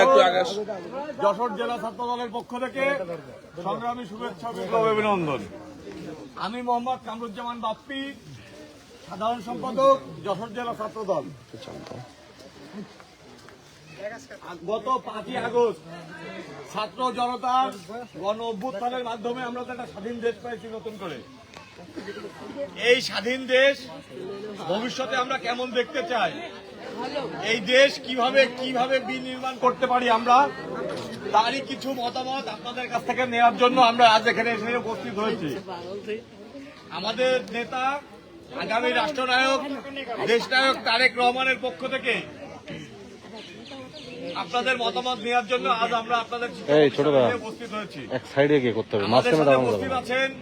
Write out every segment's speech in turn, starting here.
একটু আগে আস। যশোর জেলা ছাত্র দলের পক্ষ থেকে সংগ্রামী শুভেচ্ছা বিপ্লব অভিনন্দন। আমি মোহাম্মদ কামরুজ্জামান বাপ্পি সাধারণ সম্পাদক যশোর জেলা ছাত্র দল। গত পাঁচই আগস্ট ছাত্র জনতার গণ অভ্যুত্থানের মাধ্যমে আমরা তো একটা স্বাধীন দেশ পাইছি নতুন করে। এই স্বাধীন দেশ ভবিষ্যতে আমরা কেমন দেখতে চাই? এই দেশ কীভাবে কীভাবে বিনির্মাণ করতে পারি আমরা তারই কিছু মতামত আপনাদের কাছ থেকে নেওয়ার জন্য আমরা আজ এখানে এসে উপস্থিত হয়েছি। আমাদের নেতা আগামী রাষ্ট্রনায়ক দেশনায়ক তারেক রহমানের পক্ষ থেকে আপনাদের মতামত নেওয়ার জন্য আজ আমরা আপনাদের এই, ছোট উপস্থিত হয়েছি। এক সাইডে গিয়ে করতে হবে মাঝখানে দাঁড়ানো যাবে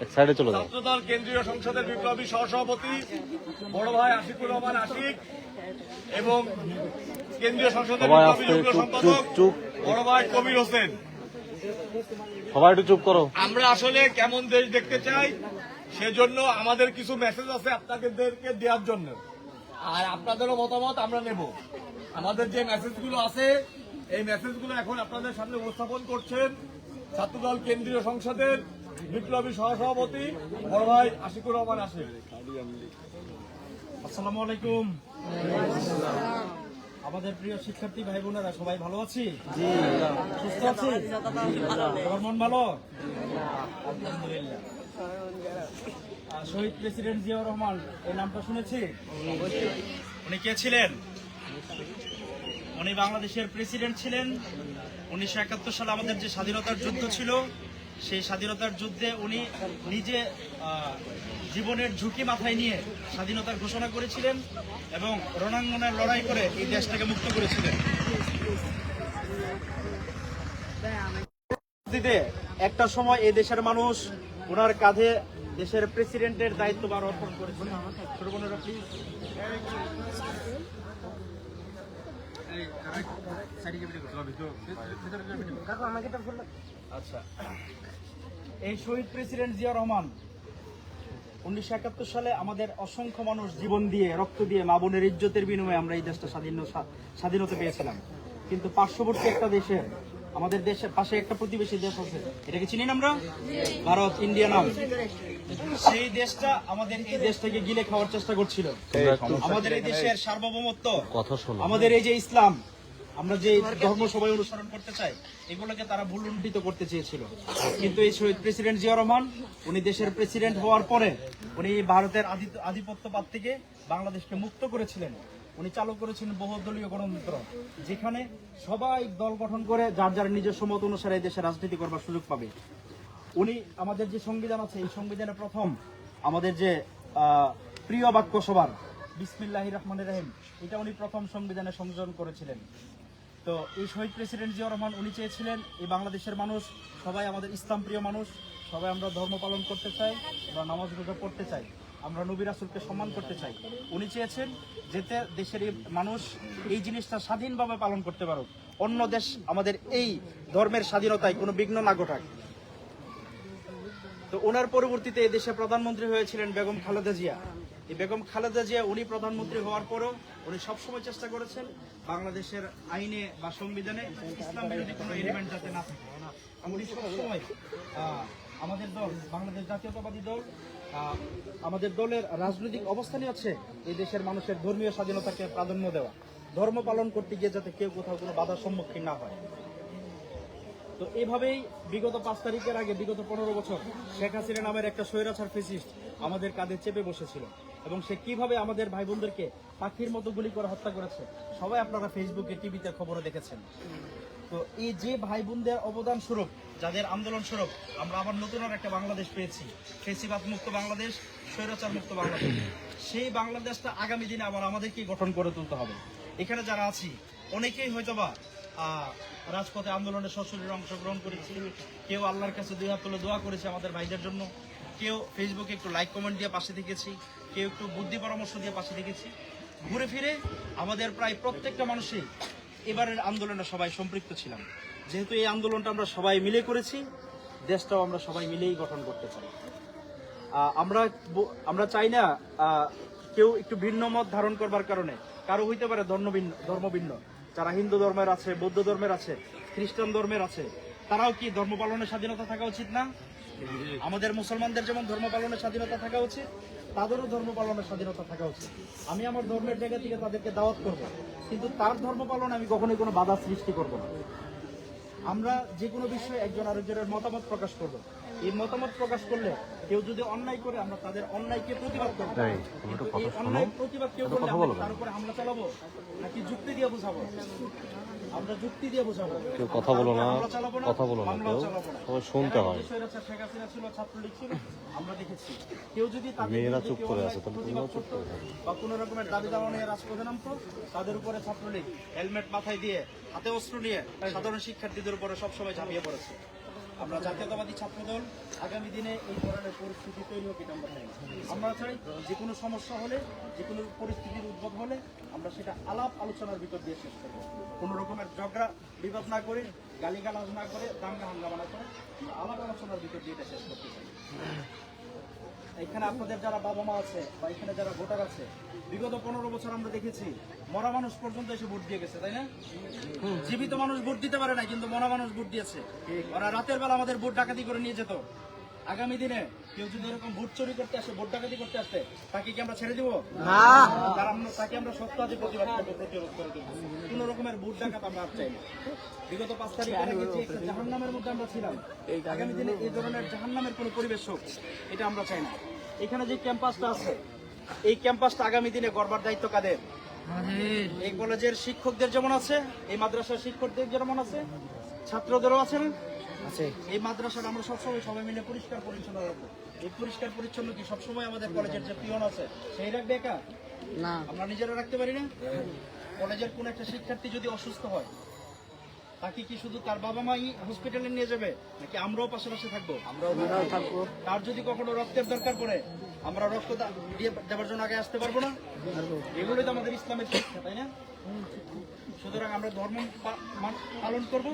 এক সাইডে চলে যাও। ছাত্রদল কেন্দ্রীয় সংসদের বিপ্লবী সহসভাপতি বড় ভাই আশিকুর রহমান আশিক এবং কেন্দ্রীয় সংসদের সম্পাদক চুপ, চুপ। বড় ভাই কবির হোসেন। সবাই একটু চুপ করো। আমরা আসলে কেমন দেশ দেখতে চাই সেজন্য আমাদের কিছু মেসেজ আছে আপনাদেরকে দেওয়ার জন্য। আর আপনাদেরও মতামত আমরা নেব। আমাদের যে মেসেজগুলো আছে এই মেসেজগুলো এখন আপনাদের সামনে উপস্থাপন করছেন ছাত্রদল কেন্দ্রীয় সংসদের বিপ্লবী সহসভাপতি বড় ভাই আশিকুর রহমান আসিফ আসসালামু আলাইকুম। আমাদের প্রিয় শিক্ষার্থী ভাই বোনেরা সবাই ভালো আছি? সুস্থ আছি? সবার মন ভালো? আলহামদুলিল্লাহ। শহীদ প্রেসিডেন্ট জিয়াউর রহমান এই নামটা শুনেছি? উনি কে ছিলেন? উনি বাংলাদেশের প্রেসিডেন্ট ছিলেন। উনিশশো একাত্তর সালে আমাদের যে স্বাধীনতার যুদ্ধ ছিল সেই স্বাধীনতার যুদ্ধে উনি নিজে জীবনের ঝুঁকি মাথায় নিয়ে স্বাধীনতার ঘোষণা করেছিলেন এবং রণাঙ্গনে লড়াই করে এই দেশটাকে মুক্ত করেছিলেন। একটা সময় এই দেশের মানুষ ওনার কাঁধে দেশের প্রেসিডেন্টের দায়িত্ব দায়িত্বভার অর্পণ করেছিল ছোট বোনেরা প্লিজ আচ্ছা। এই শহীদ প্রেসিডেন্ট জিয়া রহমান উনিশশো একাত্তর সালে আমাদের অসংখ্য মানুষ জীবন দিয়ে রক্ত দিয়ে মা বোনের ইজ্জতের বিনিময়ে আমরা এই দেশটা স্বাধীন স্বাধীনতা পেয়েছিলাম। কিন্তু পার্শ্ববর্তী একটা দেশে আমাদের দেশের পাশে একটা প্রতিবেশী দেশ আছে। এটাকে চিনি না আমরা? ভারত ইন্ডিয়া নাম। সেই দেশটা আমাদের এই দেশটাকে গিলে খাওয়ার চেষ্টা করছিল। আমাদের এই দেশের সার্বভৌমত্ব আমাদের এই যে ইসলাম আমরা যে ধর্ম সবাই অনুসরণ করতে চাই, এগুলোকে তারা ভুলুণ্ঠিত করতে চেয়েছিল। কিন্তু এই শহীদ প্রেসিডেন্ট জিয়া রহমান, উনি দেশের প্রেসিডেন্ট হওয়ার পরে উনি ভারতের আধি- আধিপত্যবাদ থেকে বাংলাদেশকে মুক্ত করেছিলেন। উনি চালু করেছিলেন বহুদলীয় গণতন্ত্র, যেখানে সবাই দল গঠন করে যার যার নিজস্ব মত অনুসারে এই দেশে রাজনীতি করবার সুযোগ পাবে। উনি আমাদের যে সংবিধান আছে, এই সংবিধানে প্রথম আমাদের যে প্রিয় বাক্য সবার বিসমিল্লাহ রহমান রহিম, এটা উনি প্রথম সংবিধানে সংযোজন করেছিলেন। তো এই শহীদ প্রেসিডেন্ট জিয়া রহমান উনি চেয়েছিলেন, এই বাংলাদেশের মানুষ, সবাই আমাদের ইসলাম প্রিয় মানুষ, সবাই আমরা ধর্ম পালন করতে চাই বা নামাজ রোজা পড়তে চাই, আমরা নবী রাসুলকে সম্মান করতে চাই। উনি চেয়েছেন যেতে দেশের মানুষ এই জিনিসটা স্বাধীনভাবে পালন করতে পারুক। অন্য দেশ আমাদের এই ধর্মের স্বাধীনতায় কোনো বিঘ্ন না ঘটাক। তো ওনার পরবর্তীতে এই দেশে প্রধানমন্ত্রী হয়েছিলেন বেগম খালেদা জিয়া। এই বেগম খালেদা জিয়া উনি প্রধানমন্ত্রী হওয়ার পরও উনি সবসময় চেষ্টা করেছেন বাংলাদেশের আইনে বা সংবিধানে ইসলাম বিরোধী কোনো এলিমেন্ট যাতে না থাকে উনি সবসময় আমাদের দল, বাংলাদেশ জাতীয়তাবাদী দল আমাদের দলের রাজনৈতিক অবস্থানই হচ্ছে এই দেশের মানুষের ধর্মীয় স্বাধীনতাকে প্রাধান্য দেওয়া, ধর্ম পালন করতে গিয়ে যাতে কেউ কোথাও কোনো বাধার সম্মুখীন না হয়। তো এভাবেই বিগত পাঁচ তারিখের আগে, বিগত পনেরো বছর শেখ হাসিনা নামের একটা স্বৈরাচার ফেসিস্ট আমাদের কাঁধে চেপে বসেছিল। এবং সে কীভাবে আমাদের ভাই বোনদেরকে পাখির মতো গুলি করে হত্যা করেছে, সবাই আপনারা ফেসবুকে টিভিতে খবরে দেখেছেন। তো এই যে ভাই বোনদের অবদান স্বরূপ, যাদের আন্দোলন স্বরূপ, আমরা আবার নতুন আর একটা বাংলাদেশ পেয়েছি। ফেসিবাদ মুক্ত বাংলাদেশ, স্বৈরাচার মুক্ত বাংলাদেশ। সেই বাংলাদেশটা আগামী দিনে আবার আমাদেরকেই গঠন করে তুলতে হবে। এখানে যারা আছি, অনেকেই হয়তোবা রাজপথে আন্দোলনে সশরীরে অংশগ্রহণ করেছি। কেউ আল্লাহর কাছে দুই হাত তুলে দোয়া করেছে আমাদের ভাইদের জন্য। কেউ ফেসবুকে একটু লাইক কমেন্ট দিয়ে পাশে দেখেছি কেউ একটু বুদ্ধি পরামর্শ দিয়ে পাশে দেখেছি। ঘুরে ফিরে আমাদের প্রায় প্রত্যেকটা মানুষই এবারের আন্দোলনে সবাই সম্পৃক্ত ছিলাম। যেহেতু এই আন্দোলনটা আমরা সবাই মিলে করেছি, দেশটাও আমরা সবাই মিলেই গঠন করতে চাই। আমরা আমরা চাই না কেউ একটু ভিন্ন মত ধারণ করবার কারণে, কারও হইতে পারে ধর্ম ভিন্ন ধর্ম ভিন্ন। যারা হিন্দু ধর্মের আছে, বৌদ্ধ ধর্মের আছে, খ্রিস্টান ধর্মের আছে, তারাও কি ধর্ম পালনের স্বাধীনতা থাকা উচিত না? আমাদের মুসলমানদের যেমন ধর্ম পালনের স্বাধীনতা থাকা উচিত তাদেরও ধর্ম পালনের স্বাধীনতা থাকা উচিত। আমি আমার ধর্মের জায়গা থেকে তাদেরকে দাওয়াত করব কিন্তু তার ধর্ম পালনে আমি কখনোই কোনো বাধা সৃষ্টি করব না। আমরা যে কোনো বিষয়ে একজন আরেকজনের মতামত প্রকাশ করব। এই মতামত প্রকাশ করলে কেউ যদি অন্যায় করে আমরা তাদের অন্যায়কে প্রতিবাদ করব। এই, কিন্তু এই অন্যায় প্রতিবাদ কেউ করলে। তার উপরে হামলা চালাবো নাকি যুক্তি দিয়ে বোঝাবো? আমরা যুক্তি দিয়ে বোঝাবো কেউ কথা বলো না, কথা বলো না কেউ। সবাই শুনতে হয়। যে স্বৈরাচার শেখ হাসিনা ছিল, ছাত্রলীগ ছিল, আমরা দেখেছি কেউ যদি মেয়েরা চুপ করে আছে, তাহলে তুমিও চুপ করে থাকো। বা কোনো রকমের দাবি দাওয়া নিয়ে রাজপথে নামতো তাদের উপরে ছাত্রলীগ হেলমেট মাথায় দিয়ে হাতে অস্ত্র নিয়ে সাধারণ শিক্ষার্থীদের উপরে সবসময় ঝাঁপিয়ে পড়েছে আমরা জাতীয়তাবাদী ছাত্রদল আগামী দিনে এই ধরনের পরিস্থিতি তৈরি হোক এটা আমরা চাই আমরা চাই যে কোনো সমস্যা হলে, যে কোনো পরিস্থিতির উদ্ভব হলে আমরা সেটা আলাপ আলোচনার ভিতর দিয়ে শেষ করব। কোনো রকমের ঝগড়া, বিবাদ না করে, গালিগালাজ না করে, দাঙ্গা হাঙ্গামা না করে আমরা আলাপ আলোচনার ভিতর দিয়ে এটা শেষ করতে চাই। এখানে আপনাদের যারা বাবা মা আছে বা এখানে যারা ভোটার আছে বিগত পনেরো বছর আমরা দেখেছি মরা মানুষ পর্যন্ত এসে ভোট দিয়ে গেছে তাই না? জীবিত মানুষ ভোট দিতে পারে না কিন্তু মরা মানুষ ভোট দিয়েছে। ওরা রাতের বেলা আমাদের ভোট ডাকাতি করে নিয়ে যেত। আগামী দিনে কেউ যদি এরকম ভোট চুরি করতে আসে ভোট ডাকাতি করতে আসে তাকে কি আমরা ছেড়ে দিব? তার তাকে আমরা সত্য আজ প্রতিবাদ করব প্রতিরোধ করে দেবো কোন রকমের ভোট ডাকাত আমরা আর চাই না বিগত পাঁচ তারিখ যে একটা জাহান্নামের মধ্যে আমরা ছিলাম। আগামী দিনে এই ধরনের জাহান্নামের কোনো পরিবেশ হোক এটা আমরা চাই না। এখানে যে ক্যাম্পাসটা আছে এই ক্যাম্পাসটা আগামী দিনে গড়বার দায়িত্ব কাদের? এই কলেজের শিক্ষকদের যেমন আছে এই মাদ্রাসার শিক্ষকদের যেমন আছে ছাত্রদেরও আছে না? এই মাদ্রাসাটা আমরা সবসময় সবাই মিলে পরিষ্কার পরিচ্ছন্ন রাখব। এই পরিষ্কার পরিচ্ছন্ন কি সবসময় আমাদের কলেজের যে পিয়ন আছে সেই রাখবে একা? না। আমরা নিজেরা রাখতে পারি না? কলেজের কোন একটা শিক্ষার্থী যদি অসুস্থ হয় তাকে কি শুধু তার বাবা মাই হসপিটালে নিয়ে যাবে? নাকি আমরাও পাশাপাশি থাকব? আমরাও থাকব। তার যদি কখনো রক্তের দরকার পড়ে আমরা রক্ত দেওয়ার জন্য আগে আসতে পারব না? এগুলোই তো আমাদের ইসলামের শিক্ষা তাই না? সুতরাং আমরা ধর্ম পালন করব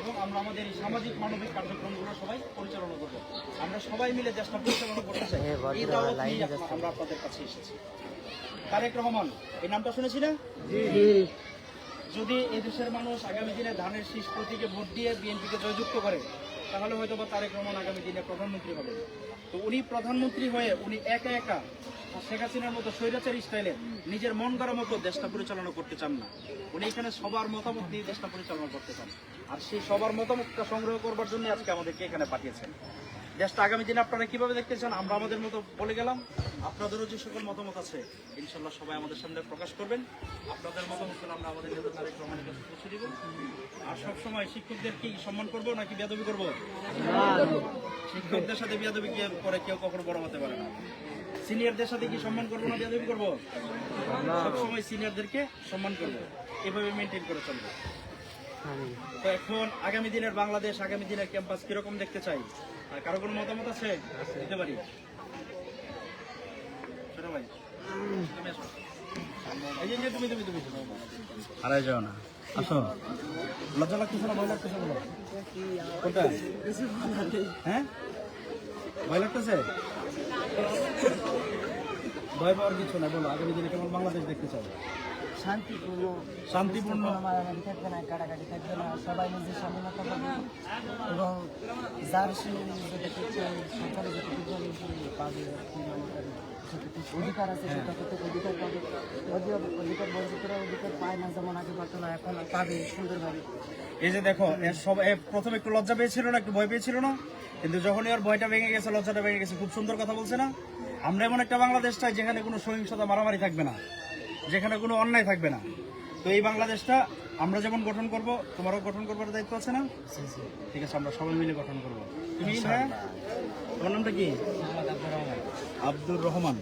এবং আমরা আমাদের এই সামাজিক মানবিক কার্যক্রমগুলো সবাই পরিচালনা করব। আমরা সবাই মিলে দেশটা পরিচালনা করতে চাই। এই দাওয়াত নিয়ে আমরা আপনাদের কাছে এসেছি। তারেক রহমান এই নামটা শুনেছি না? যদি এই দেশের মানুষ আগামী দিনে ধানের শীষ প্রতীকে ভোট দিয়ে বিএনপিকে জয়যুক্ত করে, তাহলে হয়তো বা তারেক রহমান আগামী দিনে প্রধানমন্ত্রী হবে তো উনি প্রধানমন্ত্রী হয়ে উনি একা একা শেখ হাসিনার মতো স্বৈরাচার স্টাইলে নিজের মন করার মতো দেশটা পরিচালনা করতে চান না। উনি এখানে সবার মতামত নিয়ে দেশটা পরিচালনা করতে চান। আর সেই সবার মতামতটা সংগ্রহ করবার জন্য আজকে আমাদেরকে এখানে পাঠিয়েছেন। দেশটা আগামী দিনে আপনারা কীভাবে দেখতে চান, আমরা আমাদের মতো বলে গেলাম। আপনাদেরও যে সকল মতামত আছে, ইনশাল্লাহ সবাই আমাদের সামনে প্রকাশ করবেন। আপনাদের মতামত আমরা আমাদের নেতা তারেক রহমানের কাছে পৌঁছে দিব। আর সবসময় শিক্ষকদের কি সম্মান করব নাকি বেদবি করব? শিক্ষকদের সাথে বেদবি করে কেউ কখনো বড় হতে পারে না। সিনিয়রদের সাথে কি সম্মান করব না বেদবি করব? সবসময় সিনিয়রদেরকে সম্মান করব। এভাবে মেনটেন করে চলবো। তো এখন আগামী দিনের বাংলাদেশ, আগামী দিনের ক্যাম্পাস কীরকম দেখতে চাই? আর কারও কোনো মতামত আছে? দিতে পারি। ছোট ভাই। এই যে, এই যে তুমি তুমি তুমি। তুমি। হারাই যাও না। আসো। লজ্জা লাগতেছে না ভয় লাগতেছে বলো কোনটা হ্যাঁ? ভয় লাগতেছে? ভয় পাওয়ার কিছু না বলো আগামী দিনে কেমন বাংলাদেশ দেখতে চাও শান্তিপূর্ণ শান্তিপূর্ণ। মারামারি থাকবে না কাটাকাটি থাকবে না সবাই নিজের স্বাধীনতা পাবে এবং যার সে যেটুকু সরকারে যেটুকু পাবে আর কি করে যতটুকু অধিকার আছে সে অধিকার পাবে। অধিকার অধিকার বঞ্চিতরা অধিকার পায় না যেমন আগে পারতো না এখন পাবে সুন্দরভাবে। এই যে দেখো এর সব প্রথমে একটু লজ্জা পেয়েছিল না একটু ভয় পেয়েছিল না? কিন্তু যখনই ওর ভয়টা ভেঙে গেছে লজ্জাটা ভেঙে গেছে খুব সুন্দর কথা বলছে না? আমরা এমন একটা বাংলাদেশ চাই যেখানে কোনো সহিংসতা মারামারি থাকবে না। যেখানে কোনো অন্যায় থাকবে না। তো এই বাংলাদেশটা আমরা যেমন গঠন করব তোমারও গঠন করবার দায়িত্ব আছে না? ঠিক আছে আমরা সবাই মিলে গঠন করব। তুমি তোমার নামটা কি? আব্দুর রহমান।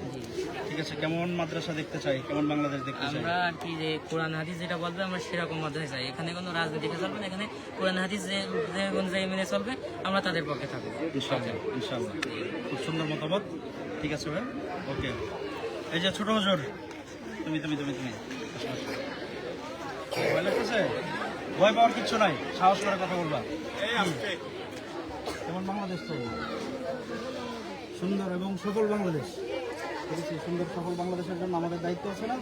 ঠিক আছে কেমন মাদ্রাসা দেখতে চাই? কেমন বাংলাদেশ দেখতে চাই? আমরা আর কি যে কোরআন হাদিস যেটা বলবে আমরা সেরকম মাধ্যমে চাই এখানে কোনো রাজনীতিকে চলবে না এখানে কোরআন হাদিস যে অনুযায়ী মেনে চলবে আমরা তাদের পক্ষে থাকব। ইনশাল্লাহ ইনশাল্লাহ খুব সুন্দর মতামত। ঠিক আছে ভাই? ওকে। এই যে ছোট হজুর তুমি তুমি তুমি তুমি। ভয় লাগতেছে? ভয় পাওয়ার কিচ্ছু নাই। সাহস করে কথা বলবা। যেমন বাংলাদেশ চাই সুন্দর এবং সফল বাংলাদেশ। ঠিক আছে সুন্দর সফল বাংলাদেশের জন্য আমাদের দায়িত্ব আছে না?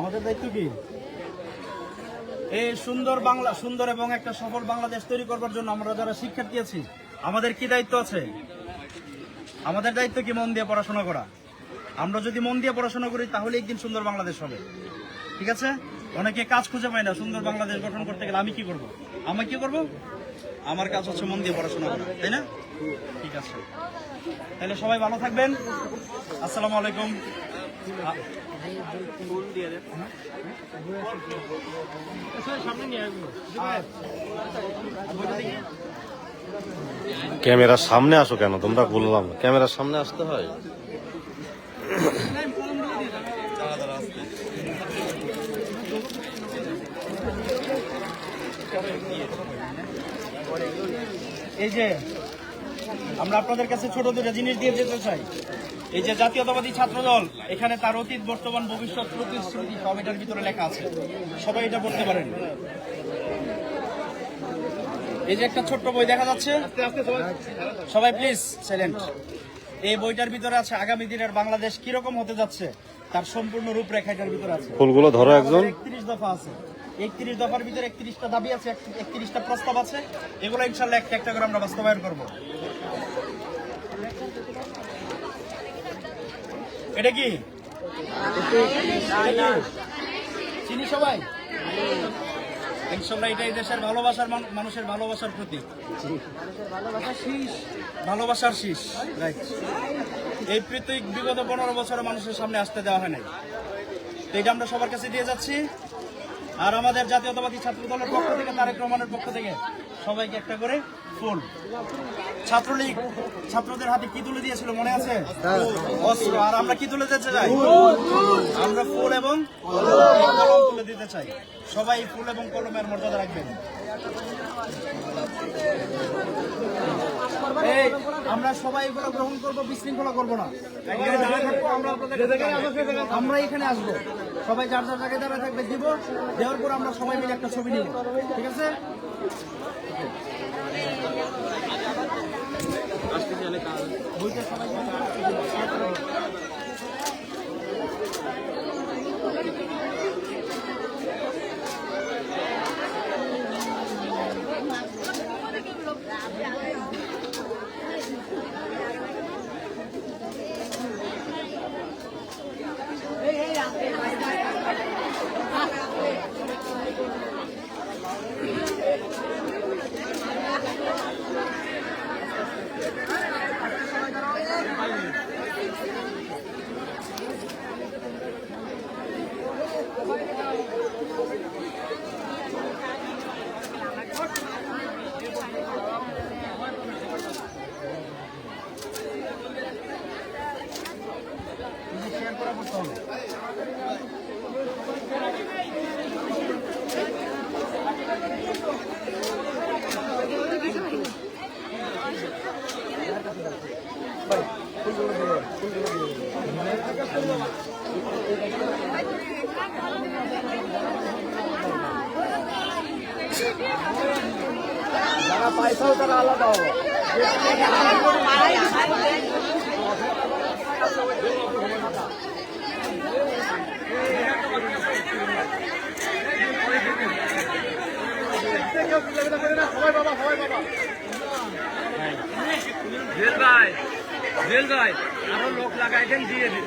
আমাদের দায়িত্ব কি? এই সুন্দর বাংলা সুন্দর এবং একটা সফল বাংলাদেশ তৈরি করবার জন্য আমরা যারা শিক্ষার্থী আছি আমাদের কি দায়িত্ব আছে? আমাদের দায়িত্ব কি মন দিয়ে পড়াশোনা করা? আমরা যদি মন দিয়ে পড়াশোনা করি, তাহলে একদিন সুন্দর বাংলাদেশ হবে। ঠিক আছে? অনেকে কাজ খুঁজে পায় না, সুন্দর বাংলাদেশ গঠন করতে গেলে আমি কি করব? আমি কি করব? আমার কাজ হচ্ছে মন দিয়ে পড়াশোনা করা, তাই না? ঠিক আছে। তাহলে সবাই ভালো থাকবেন। আসসালামু আলাইকুম। ক্যামেরার সামনে আসো কেন? তোমরা বললাম, ক্যামেরার সামনে আসতে হয়। এই যে আমরা আপনাদের কাছে ছোট দুটো জিনিস দিয়ে যেতে চাই। এই যে জাতীয়তাবাদী ছাত্র দল এখানে তার অতীত বর্তমান ভবিষ্যৎ প্রতিশ্রুতি সব এটার ভিতরে লেখা আছে। সবাই এটা পড়তে পারেন। এই যে একটা ছোট্ট বই দেখা যাচ্ছে? সবাই প্লিজ সাইলেন্ট এই বইটার ভিতরে আছে আগামী দিনের বাংলাদেশ কীরকম হতে যাচ্ছে তার সম্পূর্ণ রূপরেখা এটার ভিতরে আছে। ফুলগুলো ধরো একজন। একত্রিশ দফা আছে। একত্রিশ দফার ভিতরে একত্রিশটা দাবি আছে একত্রিশটা প্রস্তাব আছে। এগুলো ইনশাল্লাহ একটা একটা করে আমরা বাস্তবায়ন করব। এটা কি? চিনি সবাই? ইনশাল্লাহ এটা এই দেশের ভালোবাসার মানুষের ভালোবাসার প্রতীক। ভালোবাসার শীষ। রাইট এই প্রতীক বিগত পনেরো বছরে মানুষের সামনে আসতে দেওয়া হয় নাই। এটা আমরা সবার কাছে দিয়ে যাচ্ছি। আর আমাদের জাতীয়তাবাদী ছাত্র দলের পক্ষ থেকে, তারেক রহমানের পক্ষ থেকে সবাইকে একটা করে ফুল। ছাত্রলীগ, ছাত্রদের হাতে কি তুলে দিয়েছিল মনে আছে? অস্ত্র। আর আমরা কি তুলে দিতে চাই? আমরা ফুল এবং কলম তুলে দিতে চাই। সবাই ফুল এবং কলমের মর্যাদা রাখবেন। আমরা সবাই এগুলো গ্রহণ করব বিশৃঙ্খলা করব না। দাঁড়িয়ে থাকব, আমরা এখানে আসব। সবাই যার যার জায়গায় দাঁড়িয়ে থাকবে দিব। দেওয়ার পর আমরা সবাই মিলে একটা ছবি নিব। ঠিক আছে? বইটা সবাই যারা পাইছাও তারা আলাদা জেল ভাই জেল ভাই আরও লোক লাগাইছেন দিয়ে দিন।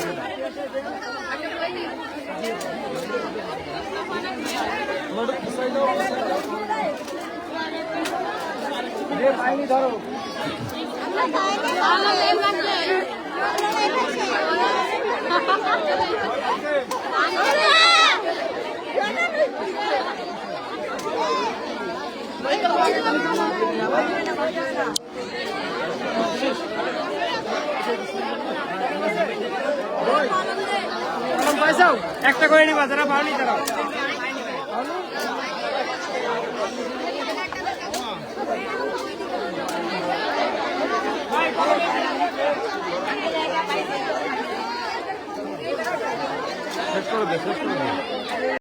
কলম দিয়ে দিন একটা করে নিবা যারা পাওনি তারা শেষ